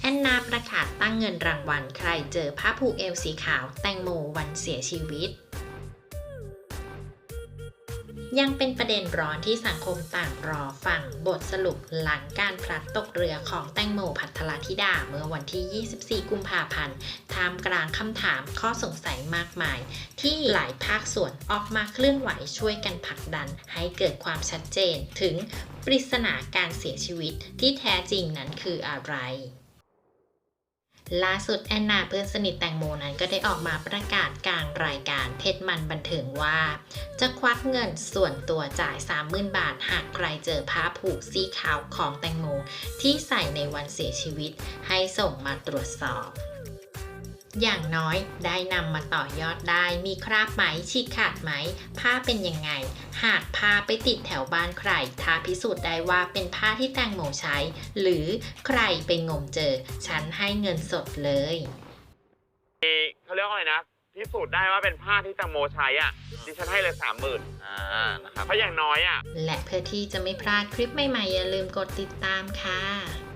แอนนาประกาศตั้งเงินรางวัลใครเจอผ้าผูกเอวสีขาวแตงโมวันเสียชีวิต ยังเป็นประเด็นร้อนที่สังคมต่างรอฟังบทสรุปหลังการพลัดตกเรือของแตงโมพัทรธิดาเมื่อวันที่ 24 กุมภาพันธ์ท่ามกลางคำถามข้อสงสัยมากมาย ที่หลายภาคส่วนออกมาเคลื่อนไหวช่วยกันผลักดัน ให้เกิดความชัดเจนถึงปริศนาการเสียชีวิตที่แท้จริงนั้นคืออะไร ล่าสุดแอนนาเพื่อนสนิทแตงโมนั้นก็ได้ออกมาประกาศกลางรายการเพชรมันบันเทิงว่า จะควักเงินส่วนตัวจ่าย 30,000 บาท หากใครเจอผ้าผูกสีขาวของแตงโม ที่ใส่ในวันเสียชีวิตให้ส่งมาตรวจสอบ อย่างน้อยได้นำมาต่อยอดได้ มีคราบไหมฉีกขาดไหม ผ้าเป็นยังไง หากผ้าไปติดแถวบ้านใครถ้าพิสูจน์ได้ว่าเป็นผ้าที่แตงโมใช้ หรือใครไปงมเจอ ฉันให้เงินสดเลยเขาเรียกว่าอะไรนะพิสูจน์ได้ว่าเป็นผ้าที่แตังโมใช้อะดิฉันให้เลยสามหมื่นอ่านะครับ เพราะอย่างน้อยอะ และเพื่อที่จะไม่พลาดคลิปใหม่ๆอย่าลืมกดติดตามค่ะ